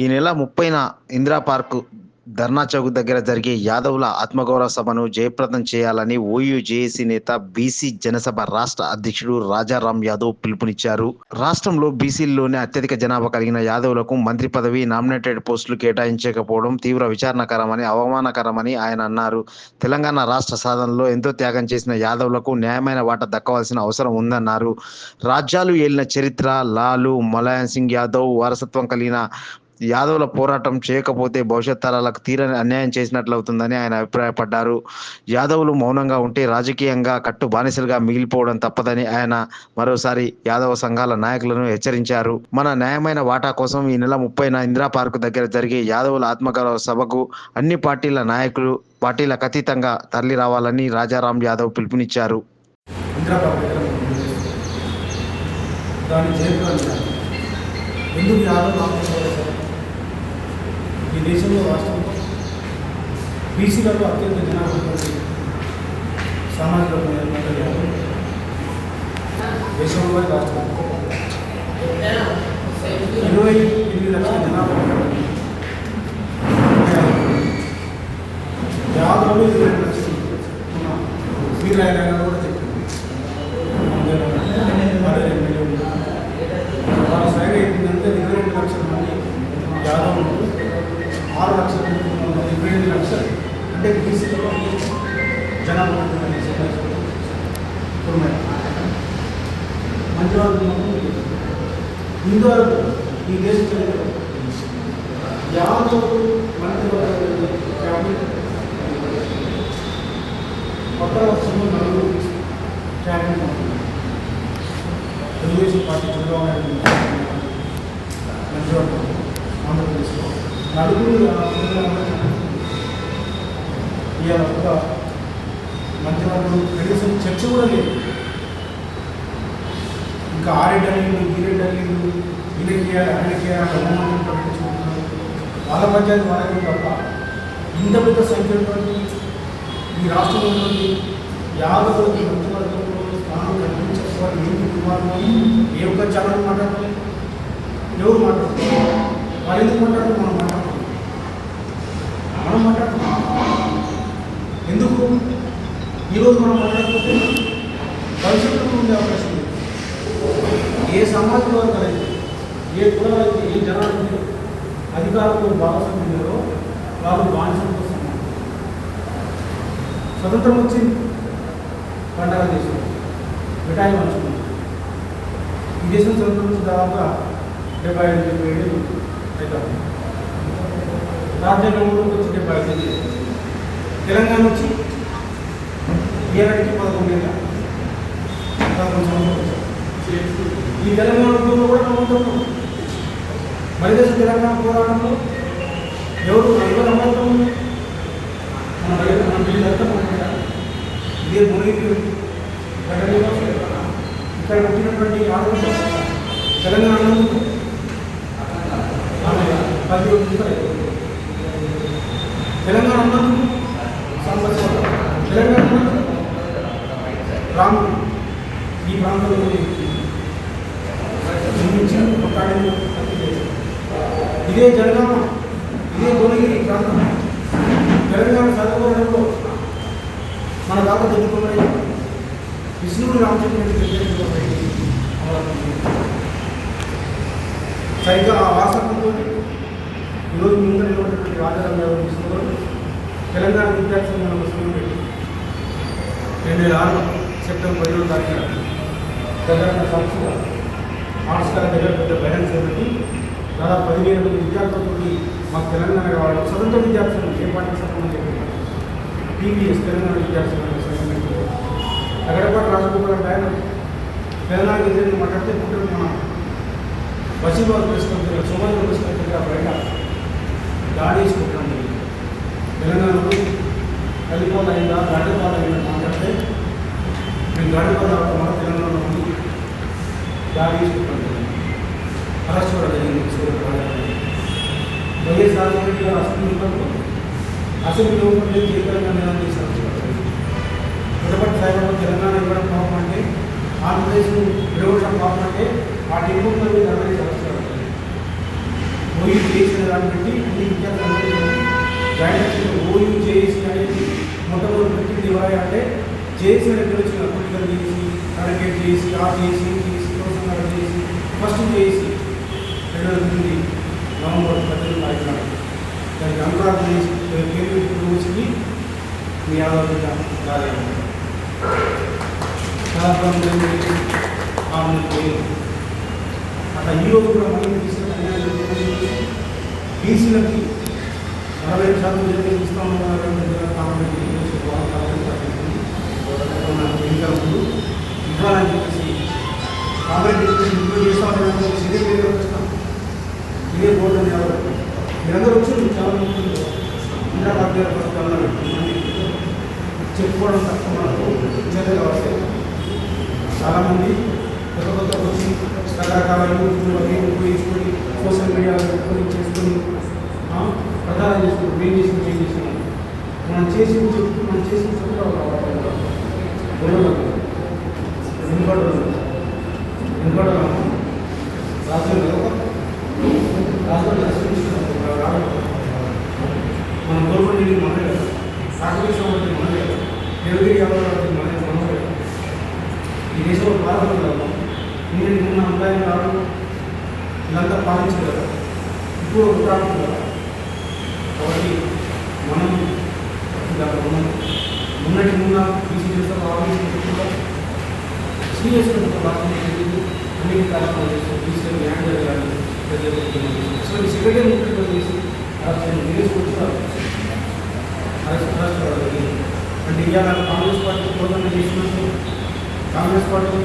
ఈ నెల ముప్పైన ఇందిరా పార్క్ ధర్నా చౌక్ దగ్గర జరిగే యాదవుల ఆత్మగౌరవ సభను జయప్రదం చేయాలని ఓయూ జేఏసీ నేత బీసీ జనసభ రాష్ట్ర అధ్యక్షుడు రాజారాం యాదవ్ పిలుపునిచ్చారు. రాష్ట్రంలో బీసీల్లోనే అత్యధిక జనాభా కలిగిన యాదవులకు మంత్రి పదవి నామినేటెడ్ పోస్టులు కేటాయించకపోవడం తీవ్ర విచారణకరమని అవమానకరమని ఆయన అన్నారు. తెలంగాణ రాష్ట్ర సాధనలో ఎంతో త్యాగం చేసిన యాదవులకు న్యాయమైన వాటా దక్కవలసిన అవసరం ఉందన్నారు. రాజ్యాలు ఏలిన చరిత్ర లాలు ములాయం సింగ్ యాదవ్ వారసత్వం కలిగిన యాదవుల పోరాటం చేయకపోతే భవిష్యత్ తరాలకు తీరని అన్యాయం చేసినట్లవుతుందని ఆయన అభిప్రాయపడ్డారు. యాదవులు మౌనంగా ఉంటే రాజకీయంగా కట్టు బానిసలుగా మిగిలిపోవడం తప్పదని ఆయన మరోసారి యాదవ సంఘాల నాయకులను హెచ్చరించారు. మన న్యాయమైన వాటా కోసం ఈ నెల ముప్పైన ఇందిరా పార్క్ దగ్గర జరిగే యాదవుల ఆత్మగౌరవ సభకు అన్ని పార్టీల నాయకులు పార్టీలకు అతీతంగా తరలి రావాలని రాజారాం యాదవ్ పిలుపునిచ్చారు. ఎందుకు యాదవ్ ఈ దేశంలో రాష్ట్రంలో బీసీలలో అత్యంత జనాభా సామాజిక వర్గం దేశంలో రాష్ట్రం ఇరవై ఎనిమిది లక్షల జనాభా ఉన్నటువంటి యాదవులు ఇరవై రెండు లక్షలు ఉన్న వీరాయన గారు కూడా చెప్పింది వాళ్ళ సైడ్ ఏంటంటే ఇరవై రెండు లక్షల మంది యాదవులు ఆరు లక్షల మంది ఇరవై ఎనిమిది లక్షలు అంటే బీసీలో జనాభా మంచివాళ్ళు ఇందువరకు ఈ దేశంలో యాదవ్ మంత్రి క్యాబినెట్ కొత్త వర్షంలో నలుగురు క్యాబినెట్ తెలుగుదేశం పార్టీ చంద్రబాబు నాయుడు మంచివాళ్ళు ఆంధ్రప్రదేశ్లో. నలుగురు ఇవాళ ఒక మంత్రివర్గం కనీసం చర్చ కూడా లేదు. ఇంకా ఆరేడల్లీలు ఈరేడల్లీలు ఈయనకి ఆయనకి రఘుమంత్రి ప్రకటించుకుంటున్నారు వాళ్ళ పంచాయతీ వాళ్ళకి తప్ప ఇంత పెద్ద సంఖ్యలో ఈ రాష్ట్రంలో యాభై యాదవులకి మంత్రివర్గంలో స్థానం కల్పించకపోవాలి ఏంటి కుమారులు ఏ ఒక్క ఛానల్ మాట్లాడలేదు ఎవరు మాట్లాడుతున్నారు? వాళ్ళు ఎందుకు మాట్లాడారు మనం మాట్లాడుతున్నాం ఎందుకు? ఈరోజు మనం మాట్లాడకపోతే భవిష్యత్తులో ఉండే అవకాశం ఉంది ఏ సమాజం వర్గాలైతే ఏ కులాలైతే ఏ జనాలైతే అధికారులు భాగస్వామ్యంలో వాళ్ళు బానిసం కోసం స్వతంత్రం వచ్చింది పండగ దేశం మిఠాయి పంచుకుంది ఈ దేశం స్వతంత్రం వచ్చిన దాదాపుగా డెబ్బై ఐదు డెబ్బై ఏడు అయితే రాజ్యాంగంలోకి వచ్చి డెబ్బై ఐదు తెలంగాణ నుంచి ఏడాదికి పదకొండు ఏళ్ళ. పదకొండు సంవత్సరాలు ఈ తెలంగాణ ఉద్యమంలో కూడా మనం మరిదేశ తెలంగాణ పోరాటంలో ఎవరు ఎవరు అమలుతో మన రైతు మన వీళ్ళంతా మనకుంటారు. ఇదే మునిగి ఇక్కడ పుట్టినటువంటి ఆడవాళ్ళు తెలంగాణ పది తెలంగాణ ఉన్నందుకు సంవత్సరం తెలంగాణ నందుకు రాముడు ఈ ప్రాంతంలో నిర్మించి ఒక ఇదే జనగామ ఇదే భువనగిరి ప్రాంతం. తెలంగాణ చదువుకోవడంలో మన దాకా చదువుకోమని విష్ణుడు రామచంద్ర సరిగ్గా ఆ వారసత్వంతో ఈరోజు ముందు నిలబడినటువంటి రాజారాం యాదవ్ తెలంగాణ విద్యార్థులు మనం స్కూల్ పెట్టి రెండు వేల ఆరు సెప్టెంబర్ పదిహేడు తారీఖున తెలంగాణ సంస్థ ఆర్ట్స్ కాలేజ్ దగ్గర పెద్ద బహిరంగ చేపట్టి దాదాపు పదివేల మంది విద్యార్థులతో మాకు తెలంగాణ కావాలి స్వతంత్ర విద్యార్థులు ఏ పార్టీకి సంబంధం చెప్పారు టీవీఎస్ తెలంగాణ విద్యార్థులు అక్కడపాటు రాజగోపాల్ అంటే ఆయన తెలంగాణ విద్యార్థులు మాట్లాడితే పుట్టిన మన బసీబాబు ప్రెసిడెంట్ సుమారు ప్రెసిడెంట్ దగ్గర బయట దాడి కలిపాలు అయిందా గడ్డపాలు అయిందా మాట్లాడితే మేము గడ్డపాలు రావడం వల్ల తెలంగాణలో ఉంది దాడి చేసుకుంటున్నాం అరెస్ట్ కూడా జరిగింది సూరత్ రాజధాని వైఎస్ రాజశేఖర గారు అసెంబ్లీలో అసెంబ్లీ ఓపెన్ చేసి తెలంగాణ నిర్ణయం చేసి అరెస్ట్ పడ్డారు. పుట్టపర్తి సాయిబాబా తెలంగాణ ఇవ్వడం పాపం అంటే ఆంధ్రప్రదేశ్ విడవడం పాపం అంటే ఆ టిప్పు మీద జేఏసీ దగ్గర వచ్చిన పొలిటికల్ జేఏసీ అడ్వకేట్ చేసి ఆర్ చేసి జేఏసీ ప్రొఫెసర్ చేసి ఫస్ట్ చేసి రెండు తొమ్మిది నవంబర్ పద్దెనిమిది తారీఖు దానికి అనురాధ చేసి పేరు వచ్చింది మీ ఆధార్ కార్యాలయం చాలా మంది అట్లా ఈ రోజు కూడా మళ్ళీ తీసుకుని బీసీలకి నలభై శాతం జరిగే ఇస్తామన్నారు ఎన్నికల ముందు ఇవ్వాలని చెప్పేసి కాంగ్రెస్ చెప్పేసి ఇంప్రూవ్ చేస్తామని ఇదే పేరు వచ్చినాం ఇదే బోర్డు అని ఎవరు మీరందరూ వచ్చి చాలా మంది ఇందిరా గారు ఫస్ట్ అన్నారు చెప్పుకోవడం తక్కువ మనకు చేతగా చాలామంది కొత్త కొత్త వచ్చి రకరకాల యూట్యూబ్లో గేమ్ ఉపయోగించుకొని సోషల్ చేసుకొని ప్రధానం చేసుకుని ఏం చేసి ఏం చేసినాం మనం చేసి మనం చేసి చెప్పు వెనుకడు వెనుకడు రాజు రాజు మనం గవర్నమెంట్ మనమే కదా కార్పొరేషన్ వాళ్ళకి మనమే కదా తెలుగు వాళ్ళకి మనమే మనమే కదా ఈ దేశంలో పాల్గొనగలము నేను నిన్న అమ్మాయిని రావడం ఇదంతా పాలించగలరు ఇప్పుడు ఒక ప్రాంతం కదా కాబట్టి మనం దాంట్లో ఉన్నాం మొన్నటి మొన్న బీసీ చేస్తాం ఆలోచించకుండా సీరియస్గా ఒక రాష్ట్రం అన్ని కార్యక్రమాలు చేస్తాం బీసీ న్యాయం జరగాలి సో ఈ సెక్రటరీ ముఖ్యంగా చేసి అంటే ఇవాళ కాంగ్రెస్ పార్టీ ప్రోగ్రామ్ చేసినట్టు కాంగ్రెస్ పార్టీ